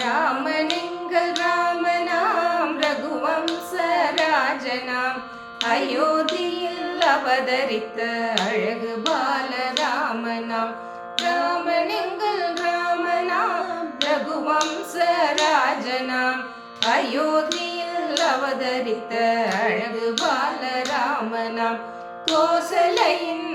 ராமனிங்கள் ராமனாம் ரகுவம்ச ராஜனாம் அயோத்தியில் அவதரித்த அழகு பால ராமனாம் ராமனிங்கள் ராமனாம் ரகுவம்ச ராஜனாம் அயோத்தியில் அவதரித்த அழகு பால ராமனாம் கோசலையின்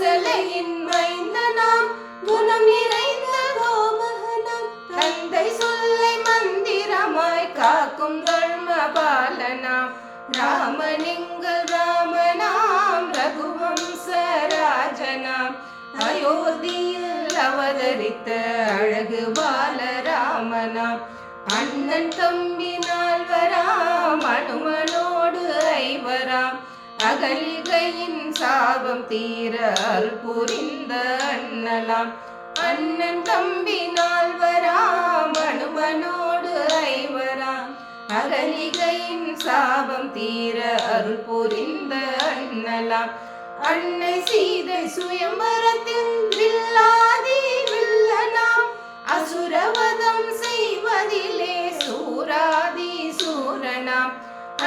கோசலையின் மைந்தனாம் குணம் நிறைந்த கோமகனாம் தந்தை சொல்லை மந்திரமாய் காக்கும் கர்ம பாலனாம் ராமனிங்கள் ராமனாம் ரகுவம்ச ராஜனாம் அயோத்தியில் அவதரித்த அழகு பாலராமனாம். அண்ணன் தம்பி நால்வராம் அனுமனோடு ஐவராம். அகலிகையின் சாபம் தீர அருள் புரிந்த அண்ணலாம். அண்ணன் தம்பி நால்வராம் அனுமனோடு ஐவராம் அகலிகையின் சாபம் தீர அருள் புரிந்த அண்ணலாம். அன்னை சீதை சுயம்பரத்தில் வில்லாதி வில்லனாம். அசுரவதம்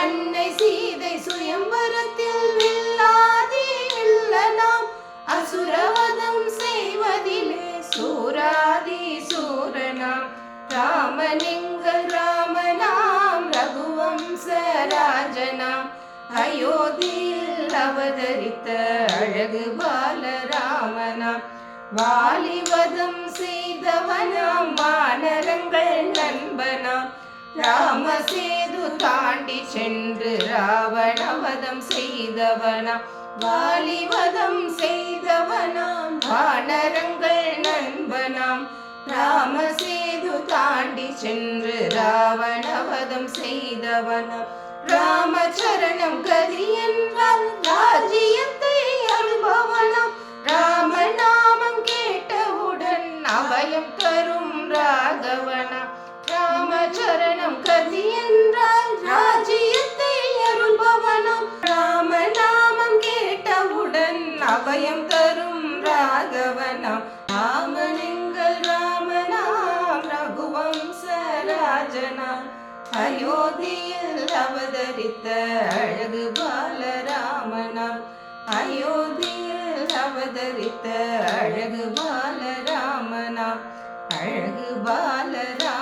அன்னை சீதை சுயம்பரத்தில் வில்லாதி வில்லனாம் அசுரவதம் செய்வதிலே சூராதி சூரனாம். ராமலிங்கள் ராமனாம் ரகுவம்ச ராஜனாம் அயோத்தியில் அவதரித்த அழகு பாலராமனாம். வாலிவதம் செய்தவனாம் ராமசேது தாண்டி சென்று ராவணவதம் செய்தவனாம். வாலிவதம் செய்தவனாம். வானரங்கள் நண்பனாம். ராமசேது தாண்டி சென்று ராவணவதம் செய்தவனாம். ராமச்சரணம் கதி என்றால் ராஜ்யத்தை அனுபவனம் ராமநாமம் கேட்டவுடன் அபயம் தரும் ராகவன். ராமச்சரணம் என்றால் ராஜ்யத்தை அருள்பவனும். ராம நாமம் கேட்டவுடன் அபயம் தரும் ராகவனம். ராமலிங்கள் ராமனாம் ரகுவம்ச ராஜனாம் அயோத்தியில் அவதரித்த அழகு பாலராமனாம். அயோத்தியில் அவதரித்த அழகு பாலராமனாம். அழகு பாலராம